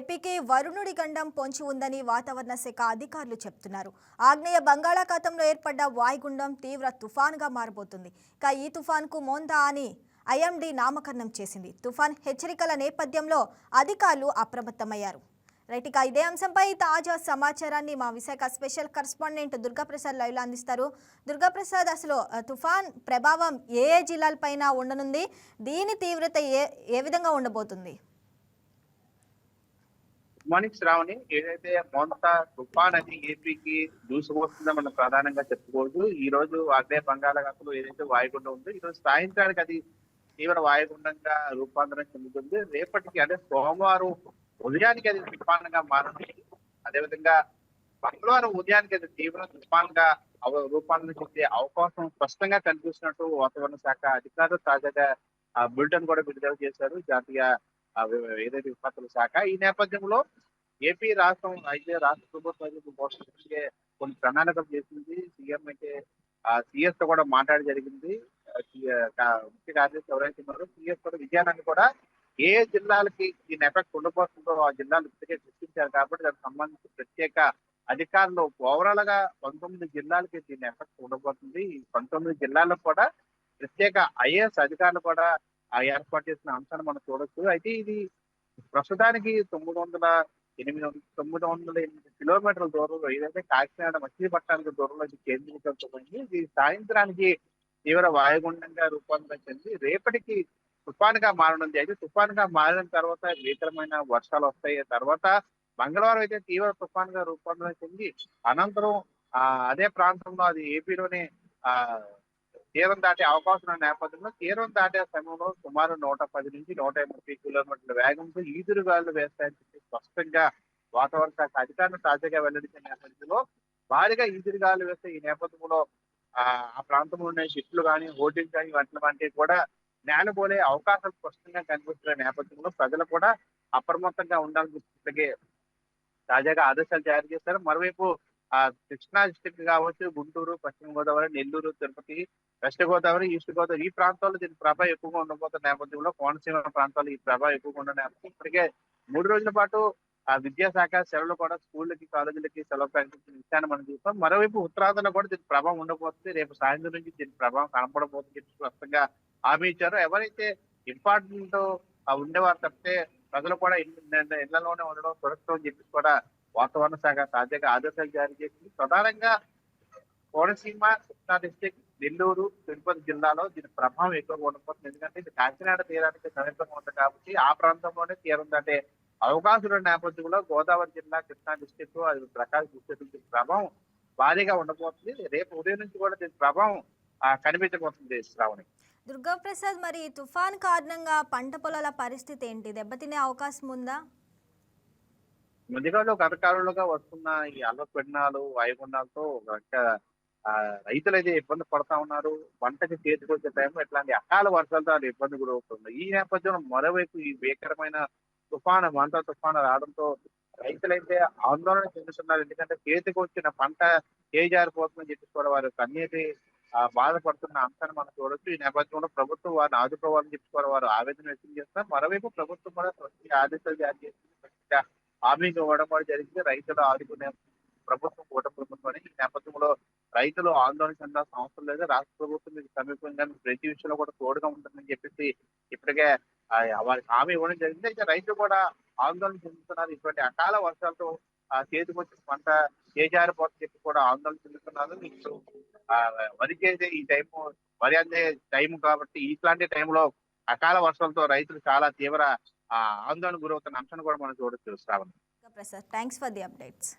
ఏపీకి వరుణుడి గండం పొంచి ఉందని వాతావరణ శాఖ అధికారులు చెప్తున్నారు. ఆగ్నేయ బంగాళాఖాతంలో ఏర్పడ్డ వాయుగుండం తీవ్ర తుఫాన్గా మారబోతుంది. ఇక ఈ తుఫాన్కు మోందా అని ఐఎండీ నామకరణం చేసింది. తుఫాన్ హెచ్చరికల నేపథ్యంలో అధికారులు అప్రమత్తమయ్యారు. రైట్ ఇక ఇదే అంశంపై తాజా సమాచారాన్ని మా విశాఖ స్పెషల్ కరస్పాండెంట్ దుర్గాప్రసాద్ లైవ్లో అందిస్తారు. దుర్గాప్రసాద్ అసలు తుఫాన్ ప్రభావం ఏ ఏ జిల్లాలపైన ఉండనుంది? దీని తీవ్రత ఏ ఏ విధంగా ఉండబోతుంది? మార్నింగ్ శ్రావణి ఏదైతే మొంత తుఫాన్ అది ఏపీకి దూసుకొస్తుందో మనం ప్రధానంగా చెప్పుకోవచ్చు. ఈ రోజు అగ్నే బంగాళాఖాతంలో ఏదైతే వాయుగుండం ఉందో ఈ రోజు సాయంత్రానికి అది తీవ్ర వాయుగుండంగా రూపాంతరం చెందుతుంది. రేపటికి అంటే సోమవారం ఉదయానికి అది తుఫాన్గా మారనుంది. అదేవిధంగా మంగళవారం ఉదయానికి అది తీవ్ర తుఫాన్గా రూపాంతరం చెందే అవకాశం స్పష్టంగా కనిపిస్తున్నట్టు వాతావరణ శాఖ అధికారులు తాజాగా ఆ బులెటిన్ కూడా విడుదల చేశారు. జాతీయ ఏదైతే విపత్తుల శాఖ ఈ నేపథ్యంలో ఏపీ రాష్ట్రం అయితే రాష్ట్ర ప్రభుత్వం పోషించే కొన్ని ప్రణాళికలు చేసింది. సీఎం అయితే ఆ సిఎస్తో కూడా మాట్లాడి జరిగింది. సి- ముఖ్య కార్యదర్శి ఎవరైతే ఉన్నారో సిఎస్ కూడా విజయాన్ని కూడా ఏ జిల్లాలకి దీని ఎఫెక్ట్ ఉండబోతుందో ఆ జిల్లాలు ఇప్పటికే గుర్తించారు కాబట్టి దానికి సంబంధించి ప్రత్యేక అధికారులు ఓవరాల్గా పంతొమ్మిది జిల్లాలకి దీని ఎఫెక్ట్ ఉండబోతుంది. ఈ పంతొమ్మిది జిల్లాలకు కూడా ప్రత్యేక ఐఏఎస్ అధికారులు కూడా ఏర్పాటు చేసిన అంశాన్ని మనం చూడొచ్చు. అయితే ఇది ప్రస్తుతానికి తొమ్మిది వందల ఎనిమిది వందల తొమ్మిది వందల ఎనిమిది కిలోమీటర్ల దూరంలో ఏదైతే కాకినాడ మచిలీపట్నానికి దూరంలో ఇది కేంద్రీకృతమైంది ఇది సాయంత్రానికి తీవ్ర వాయుగుండంగా రూపాంతరం చెంది రేపటికి తుఫాన్గా మారనుంది. అయితే తుఫాన్గా మారిన తర్వాత భీకరమైన వర్షాలు వస్తాయి. తర్వాత మంగళవారం అయితే తీవ్ర తుఫాన్గా రూపాంతరం చెంది అనంతరం ఆ అదే ప్రాంతంలో అది ఏపీలోనే ఆ తీరం దాటే అవకాశం ఉన్న నేపథ్యంలో తీరం దాటే సమయంలో సుమారు నూట పది నుంచి నూట ముప్పై కిలోమీటర్ల వేగంతో ఈదురుగాలు వేస్తాయని చెప్పి స్పష్టంగా వాతావరణ శాఖ అధికారులు తాజాగా వెల్లడించిన నేపథ్యంలో భారీగా ఈదురుగాలు వేస్తే ఈ నేపథ్యంలో ఆ ప్రాంతంలో ఉన్న షిప్లు కానీ హోటల్స్ కానీ వాటి వంటివి కూడా నేలబోలే అవకాశాలు స్పష్టంగా కనిపిస్తున్న నేపథ్యంలో ప్రజలు కూడా అప్రమత్తంగా ఉండాలని తాజాగా ఆదేశాలు జారీ చేశారు. మరోవైపు ఆ కృష్ణా డిస్టిక్ కావచ్చు గుంటూరు పశ్చిమ గోదావరి నెల్లూరు తిరుపతి వెస్ట్ గోదావరి ఈస్ట్ గోదావరి ఈ ప్రాంతాల్లో దీని ప్రభావం ఎక్కువగా ఉండబోతున్న నేపథ్యంలో కోనసీమ ప్రాంతాల్లో ఈ ప్రభావం ఎక్కువగా ఉన్న నేపథ్యం ఇప్పటికే మూడు రోజుల పాటు ఆ విద్యాశాఖ సెలవులు కూడా స్కూళ్ళకి కాలేజీలకి సెలవు ప్రకటించిన విషయాన్ని మనం చూస్తాం. మరోవైపు ఉత్తరాధన కూడా దీని ప్రభావం ఉండబోతుంది. రేపు సాయంత్రం నుంచి దీని ప్రభావం కనపడబోతుంది స్పష్టంగా హామీ ఇచ్చారు. ఎవరైతే ఇంపార్టెంట్ ఉండేవారు తప్పితే ప్రజలు కూడా ఇళ్ళలోనే ఉండడం సురక్షితం అని చెప్పి కూడా వాతావరణ శాఖ తాజాగా ఆదేశాలు జారీ చేసింది. ప్రధానంగా కోనసీమ కృష్ణా డిస్టిక్ నెల్లూరు తిరుపతి జిల్లాలో దీని ప్రభావం ఎక్కువగా ఉండబోతుంది ఎందుకంటే ఇది కాకినాడ తీరానికి సమీపంగా ఉంది కాబట్టి ఆ ప్రాంతంలోనే తీరం దాటే అవకాశం ఉన్న నేపథ్యంలో గోదావరి జిల్లా కృష్ణా డిస్టిక్ అది ప్రకాశం డిస్టిక్ ప్రభావం భారీగా ఉండబోతుంది. రేపు ఉదయం నుంచి కూడా దీని ప్రభావం కనిపించబోతుంది శ్రావణి. దుర్గాప్రసాద్ మరి తుఫాన్ కారణంగా పంట పొలాల పరిస్థితి ఏంటి? దెబ్బతినే అవకాశం ఉందా? మధ్యకాలంలో గత కాలంలోగా వస్తున్న ఈ అల్పపీడనాలు వాయుగుండాలతో ఆ, రైతులు అయితే ఇబ్బంది పడతా ఉన్నారు. పంటకి చేతికి వచ్చే టైంలో ఇట్లాంటి అకాల వర్షాలతో వాళ్ళు ఇబ్బంది గురవుతుంది ఈ నేపథ్యంలో మరోవైపు ఈ భీకరమైన తుఫాను మంత తుఫాను రావడంతో రైతులైతే ఆందోళన చెందుతున్నారు. ఎందుకంటే చేతికి వచ్చిన పంట ఏ జారిపోతుందని చెప్పి కూడా వారు కన్నీటి బాధపడుతున్న అంశాన్ని మనం చూడొచ్చు. ఈ నేపథ్యంలో ప్రభుత్వం వారిని ఆదుకోవాలని చెప్పి కూడా వారు ఆవేదన వ్యక్తం చేస్తున్నారు. మరోవైపు ప్రభుత్వం కూడా ఆదేశాలు జారీ చేసింది. హామీ ఇవ్వడం కూడా జరిగింది. రైతులు ఆదుకునే ప్రభుత్వం కూట ప్రభుత్వం ఈ నేపథ్యంలో రైతులు ఆందోళన చెందాల్సిన అవసరం లేదు. రాష్ట్ర ప్రభుత్వం మీకు సమీపంగా ప్రతి విషయంలో కూడా తోడుగా ఉంటుందని చెప్పేసి ఇప్పటికే వారికి హామీ ఇవ్వడం జరిగింది. అయితే రైతులు కూడా ఆందోళన చెందుతున్నారు. ఇటువంటి అకాల వర్షాలతో చేతికొచ్చిన పంట ఏ జారిపోతుందని చెప్పి కూడా ఆందోళన చెందుతున్నారు. ఇప్పుడు వరి చేసే ఈ టైం వరి అందే టైం కాబట్టి ఇట్లాంటి టైంలో అకాల వర్షాలతో రైతులు చాలా తీవ్ర ఆందోళన గురవుతున్న అంశాన్ని కూడా మనం చూడొచ్చు Shravan. Prasad. Thanks for the updates